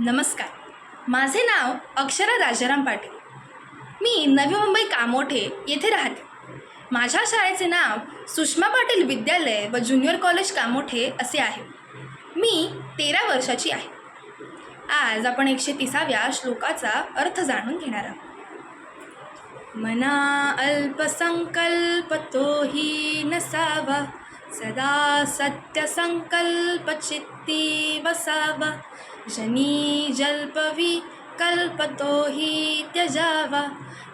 नमस्कार. माझे नाव अक्षरा राजाराम पाटील. मी नवी मुंबई कामोठे येथे राहते. माझ्या शाळेचे नाव सुषमा पाटील विद्यालय व ज्युनियर कॉलेज कामोठे असे आहे. मी तेरा वर्षाची आहे. आज आपण एकशे तिसाव्या श्लोकाचा अर्थ जाणून घेणार आहोत. मना अल्पसंकल्पतो हि नसावा. सदा सत्यसंकल्प चित्ती वसावा जनी जल्पवी कल्पतो हि त्यजावा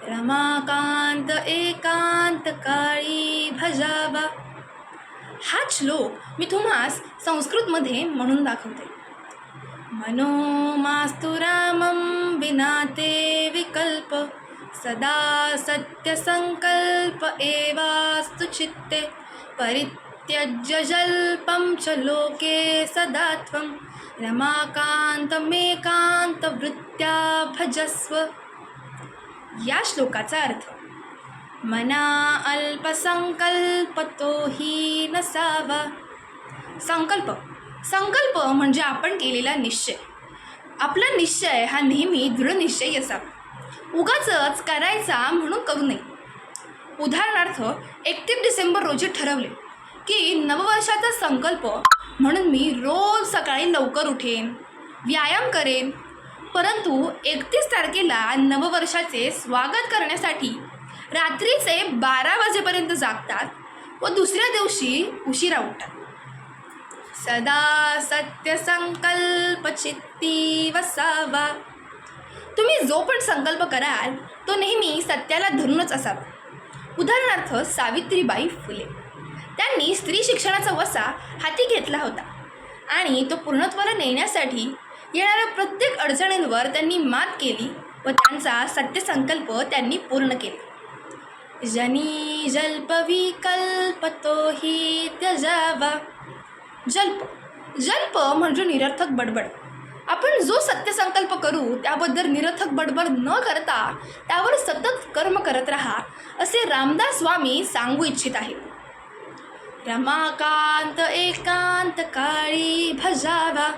रमाकांत एकांत काळी भजावा। हा श्लोक मी तुम्हास संस्कृतमध्ये म्हणून दाखवते. मनो मास्तु रामं विना ते विकल्प सदा सत्यसङ्कल्प एवास्तु चित्ते परित्यज्य जल्पं च लोके सदा त्वं रमाकान्तमेकान्तवृत्त्या भजस्व या श्लोकाचा अर्थ मना अल्पसंकल्पतो ही नसावा संकल्प संकल्प म्हणजे आपण केलेला निश्चय. आपला निश्चय हा नेहमी दृढनिश्चयी असावा उगाचच करायचा म्हणून करू नये. उदाहरणार्थ एकतीस डिसेंबर रोजी ठरवले. की नववर्षाचा संकल्प म्हणून मी रोज सकाळी लवकर उठेन व्यायाम करेन. परंतु एकतीस तारखेला नववर्षाचे स्वागत करण्यासाठी रात्रीचे बारा वाजेपर्यंत जागतात व दुसऱ्या दिवशी उशिरा उठतात. सदा सत्य संकल्प चित्ती वसावा. तुम्ही जो पण संकल्प कराल तो नेहमी सत्याला धरूनच असावा. उदाहरणार्थ सावित्रीबाई फुले. त्यांनी स्त्री शिक्षणाचा वसा हाती घेतला होता. आणि तो पूर्णत्वाला नेण्यासाठी येणाऱ्या प्रत्येक अडचणींवर त्यांनी मात केली व त्यांचा सत्यसंकल्प त्यांनी पूर्ण केला. जनी जल्पवी कल्पतो ही त्यजावा. जल्प जल्प म्हणजे निरर्थक बडबड. आपण जो सत्यसंकल्प करू त्याबद्दल निरर्थक बडबड न करता त्यावर सतत कर्म करत राहा असे रामदास स्वामी सांगू इच्छित आहेत. रमाकांत एकांत काळी भजावा.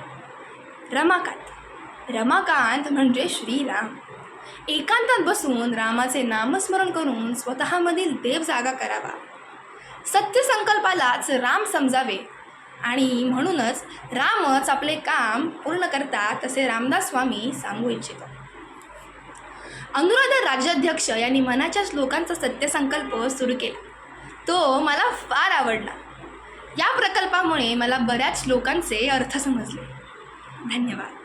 रमाकांत. रमाकांत म्हणजे श्रीराम. एकांतात बसून रामाचे नामस्मरण करून स्वतःमधील देव जागा करावा. सत्यसंकल्पालाच राम समजावे आणि म्हणूनच रामच आपले काम पूर्ण करतात असे रामदास स्वामी सांगू इच्छितात अनुराधा राज्याध्यक्ष यांनी मनाच्या श्लोकांचा सत्यसंकल्प सुरू केला. तो मला फार आवडला. या प्रकल्पामुळे मला बऱ्याच श्लोकांचे अर्थ समजले. धन्यवाद.